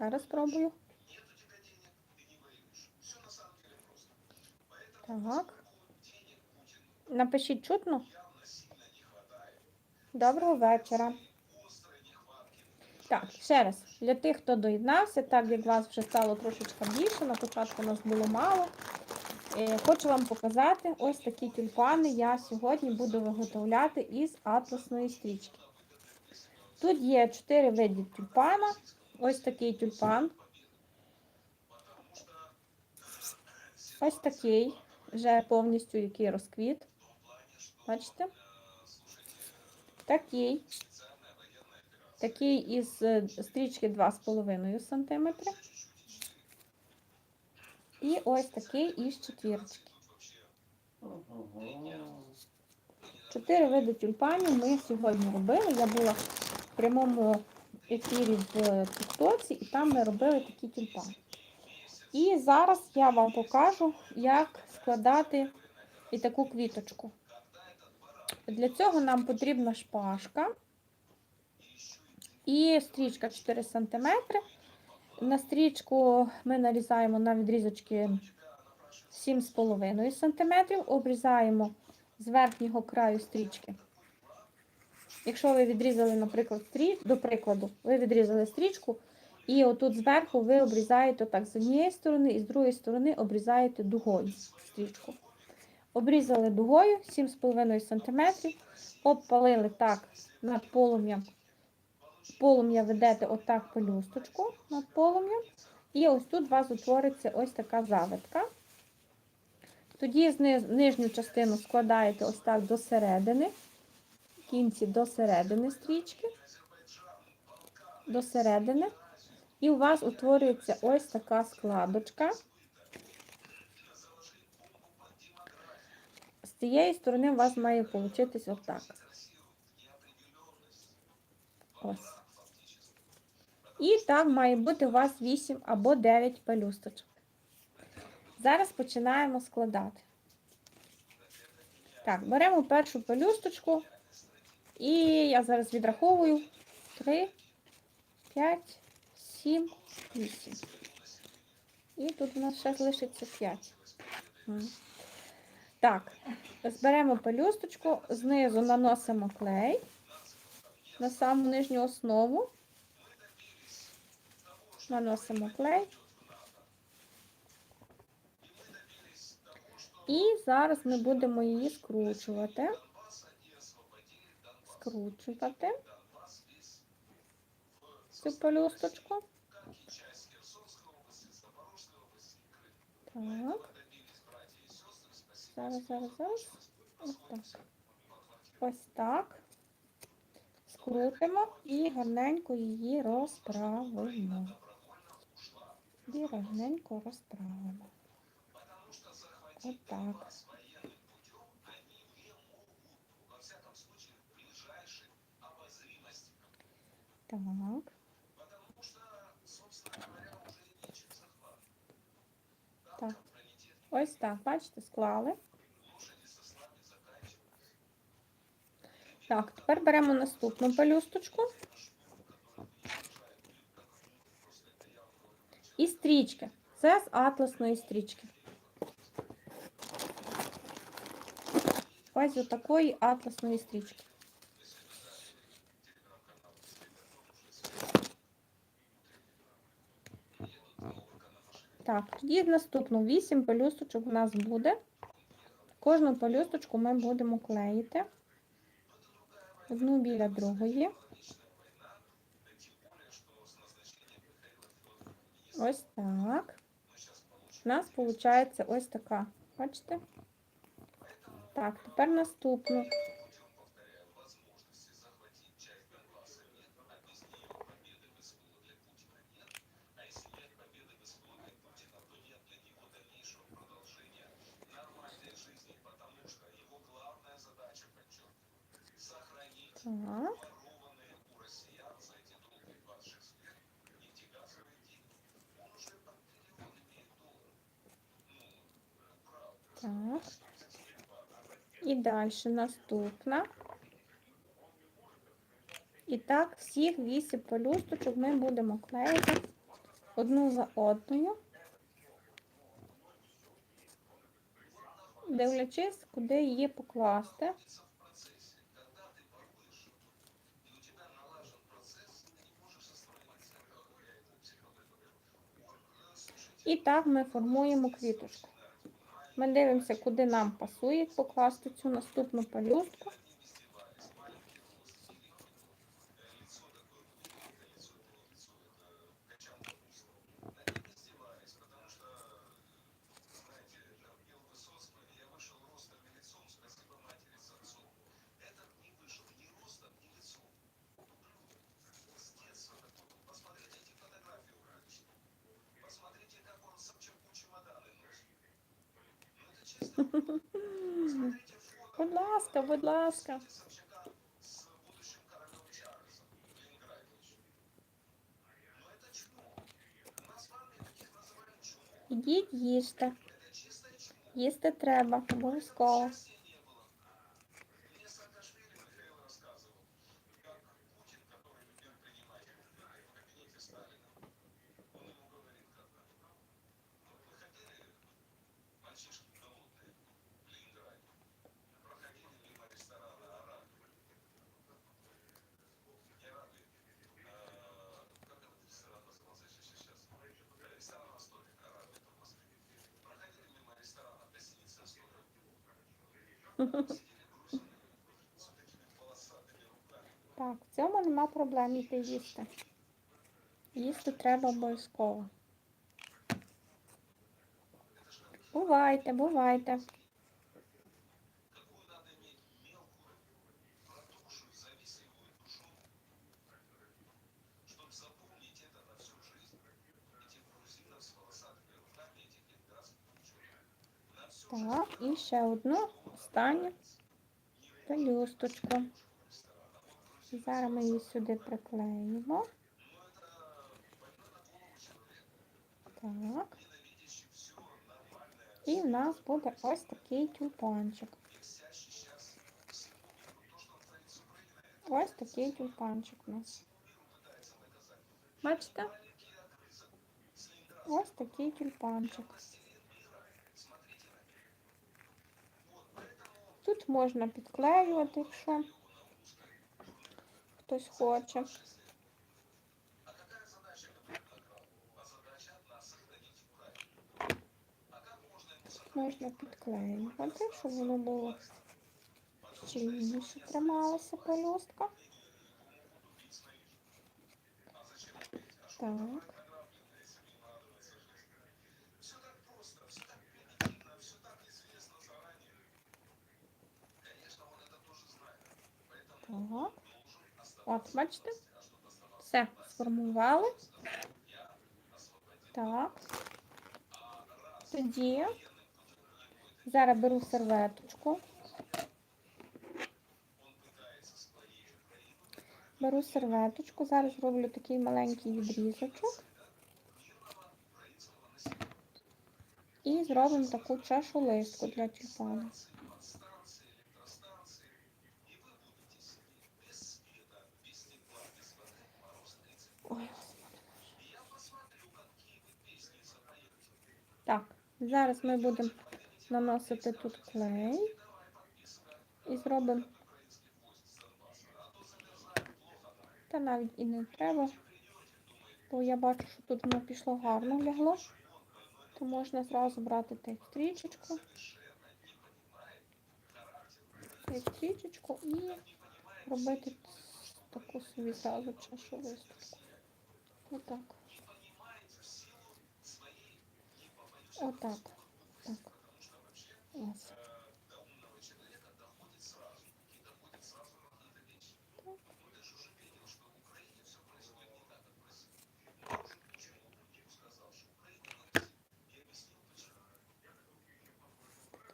Зараз спробую. Так. Напишіть чутно. Доброго вечора. Так, ще раз, для тих, хто доєднався, так як вас вже стало трошечки більше, на початку нас було мало. Е, Хочу вам показати ось такі тюльпани я сьогодні буду виготовляти із атласної стрічки. Тут є 4 види тюльпана. Ось такий тюльпан. Ось такий, вже повністю який розквіт. Бачите? Такий. Такий із е, стрічки 2,5 см. І ось такий із четвірочки. Чотири види тюльпанів ми сьогодні робили. Я була в прямому ефірі в Тіктоці, і там ми робили такі тюльпани. І зараз я вам покажу, як складати і таку квіточку. Для цього нам потрібна шпажка і стрічка 4 см. На стрічку ми нарізаємо на відрізочки 7,5 см, обрізаємо з верхнього краю стрічки. Якщо ви відрізали, наприклад, стріч, до прикладу, ви відрізали стрічку, і отут зверху ви обрізаєте так з однієї сторони, і з другої сторони обрізаєте дугою стрічку. Обрізали дугою 7,5 см, обпалили так над полум'ям. Полум'я ведете отак пелюсточку над полум'ям. І ось тут у вас утвориться ось така завитка. Тоді нижню частину складаєте ось так до середини, кінці до середини стрічки, до середини. І у вас утворюється ось така складочка. З цієї сторони у вас має получитись отак. Ось. І так має бути у вас 8 або 9 пелюсточок. Зараз починаємо складати. Так, беремо першу пелюсточку. І я зараз відраховую 3, 5, 7, 8. І тут у нас ще залишиться 5. Так, зберемо пелюсточку, знизу наносимо клей на саму нижню основу. Наносимо клей. І зараз ми будемо її скручувати. Скручувати цю пелюсточку. Так. Зараз, зараз, зараз. Ось так. Ось так. Скрутимо і гарненько її розправимо. І гарненько розправимо. Отак. Так. Так. Ось так, бачите, склали. Так, тепер беремо наступну пелюсточку. І стрічки. Це з атласної стрічки. Ось такої атласної стрічки. Так, тоді наступну 8 пелюсточок у нас буде. Кожну пелюсточку ми будемо клеїти. Одну біля другої. Ось так. У нас виходить ось така. Бачите? Так, тепер наступну. Так. І далі наступна. І так, всіх вісім пелюсточок ми будемо клеїти одну за одною, дивлячись, куди її покласти. І так ми формуємо квіточку. Ми дивимося, куди нам пасує покласти цю наступну пелюстку. Будь ласка, будь ласка. Ідіть їжте. Їсти треба, обов'язково. Так, в цьому нема проблем йти їсти. Їсти треба обов'язково. Бувайте, бувайте. Так, і ще одну останню пелюсточку. Зараз ми її сюди приклеїмо. Так. І в нас буде ось такий тюльпанчик. Ось такий тюльпанчик у нас. Бачите? Ось такий тюльпанчик. Тут можна підклеювати, якщо хтось хоче. Можна підклеювати, щоб воно було щільніше трималася пелюстка. Так. Так. От, бачите? Все, сформували. Так. Тоді зараз беру серветочку. Беру серветочку, зараз роблю такий маленький відрізочок. І зробимо таку чашу листку для тюльпана. Ой, Так, зараз ми будемо наносити тут клей і зробимо. Та навіть і не треба, бо я бачу, що тут воно пішло гарно лягло, то можна зразу брати так стрічечку, так стрічечку і робити таку собі зразу чашу листочку. Отак. Отак. Так. Ось.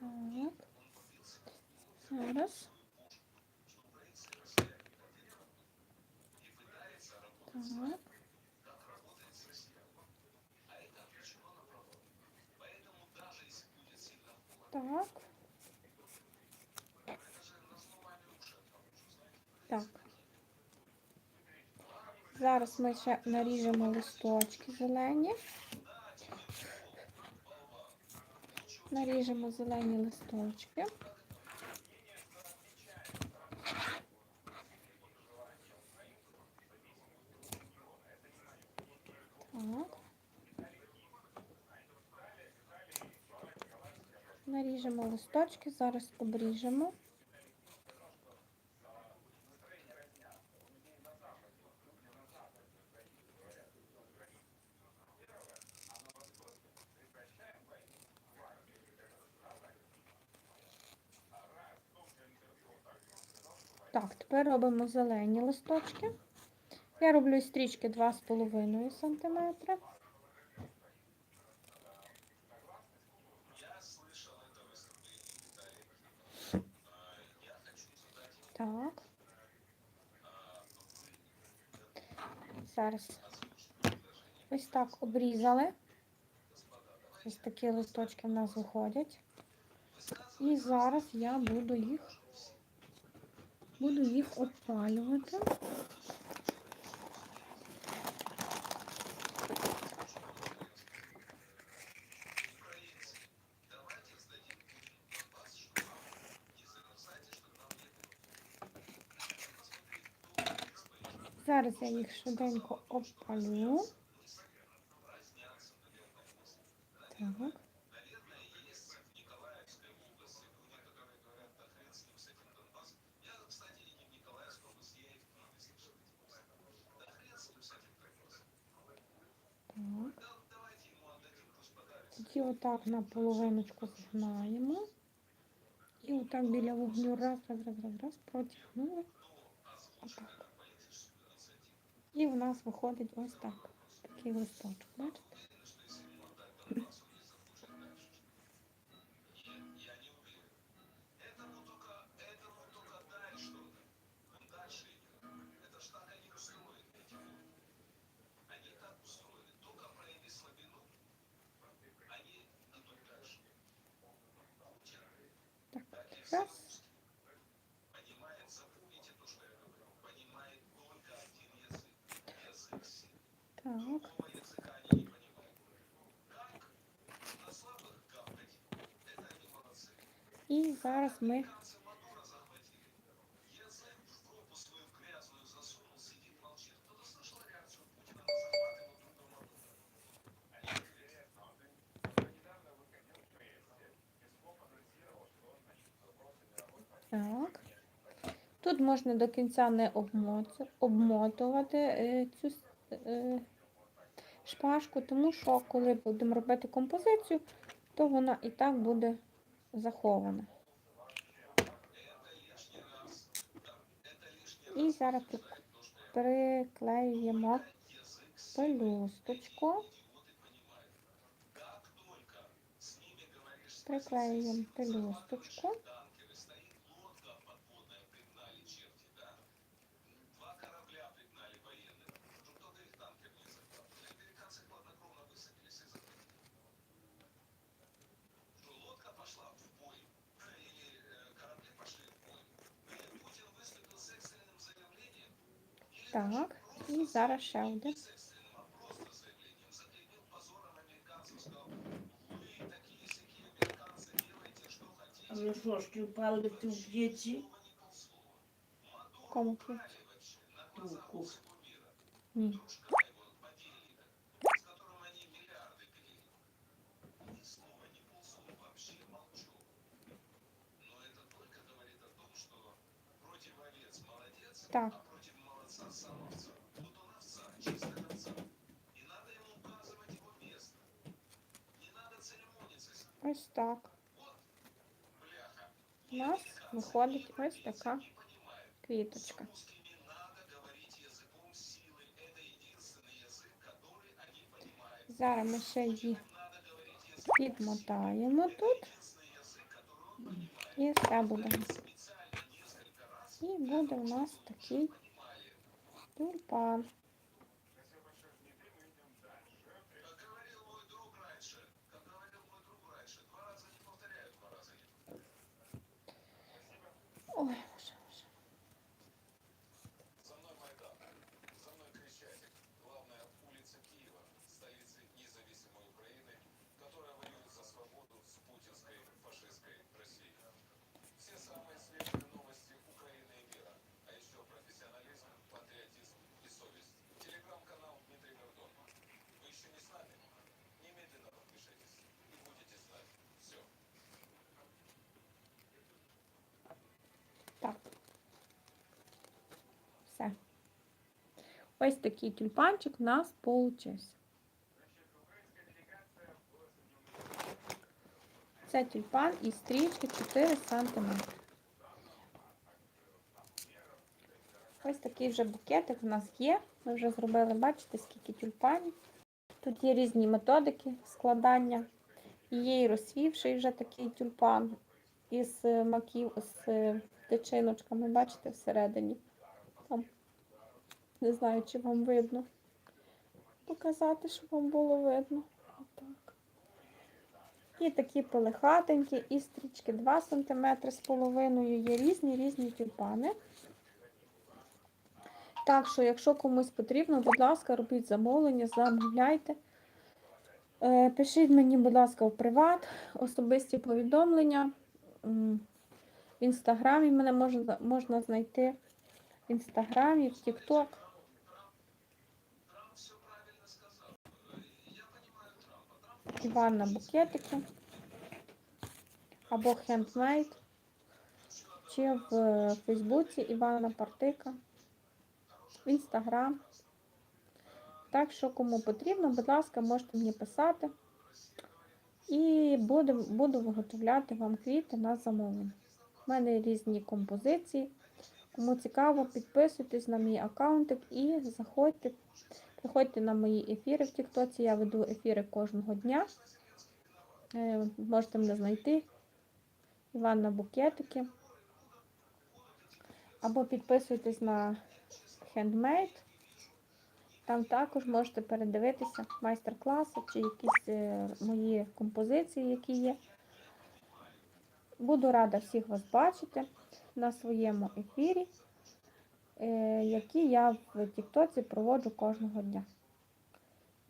Так. Зараз. Так. Так. Так. Зараз ми ще наріжемо листочки зелені. Наріжемо зелені листочки. Так. Наріжемо листочки, зараз обріжемо. Так, тепер робимо зелені листочки. Я роблю стрічки 2,5 см. Так. Зараз ось так обрізали. Ось такі листочки в нас виходять. І зараз я буду їх буду їх опалювати. Зараз я їх швиденько опалю. Так. Так. Тоді отак на половиночку згинаємо. І отак біля вогню раз, раз, раз, раз, раз, протягнули. Отак. І в нас виходить ось так. Такий листочок, бачите? Так, раз. Так. І зараз ми Так. Тут можна до кінця не обмоту- обмотувати е, цю е, шпажку, тому що коли будемо робити композицію, то вона і так буде захована. І зараз приклеюємо пелюсточку. Приклеюємо пелюсточку. Так, і зараз ще один. Ну що ж, ти впали ти в п'єці Кому п'ять? трубку. Ні. Так. Ось так. У нас виходить ось така квіточка. Зараз ми ще її підмотаємо тут. І все буде. І буде у нас такий тюльпан. Oh. Ось такий тюльпанчик у нас получився. Це тюльпан із стрічки 4 см. Ось такий вже букетик у нас є. Ми вже зробили, бачите, скільки тюльпанів. Тут є різні методики складання. Є і розсвівший вже такий тюльпан із маків, з тичиночками, бачите, всередині. Там, не знаю, чи вам видно. Показати, щоб вам було видно. Отак. І такі пелехатенькі, і стрічки 2 см з половиною. Є різні різні тюльпани. Так що, якщо комусь потрібно, будь ласка, робіть замовлення, замовляйте. Е, Пишіть мені, будь ласка, в приват, особисті повідомлення. В інстаграмі мене можна, можна знайти. В інстаграмі, в Тікток. Іванна букетики. Або хендмейд. Чи в Фейсбуці Іванна Партика. В інстаграм. Так що, кому потрібно, будь ласка, можете мені писати. І буду, буду виготовляти вам квіти на замовлення. У мене різні композиції. Кому цікаво, підписуйтесь на мій аккаунтик і заходьте. Приходьте на мої ефіри в Тіктоці. Я веду ефіри кожного дня. Е, Можете мене знайти. Іванна Букетики. Або підписуйтесь на Handmade. Там також можете передивитися майстер-класи чи якісь е, мої композиції, які є. Буду рада всіх вас бачити на своєму ефірі, які я в Тіктоці проводжу кожного дня.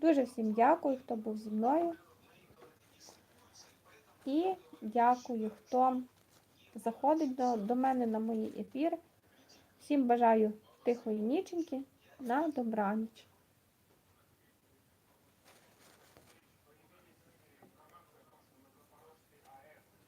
Дуже всім дякую, хто був зі мною. І дякую, хто заходить до, до мене на мої ефіри. Всім бажаю тихої ніченьки на добраніч.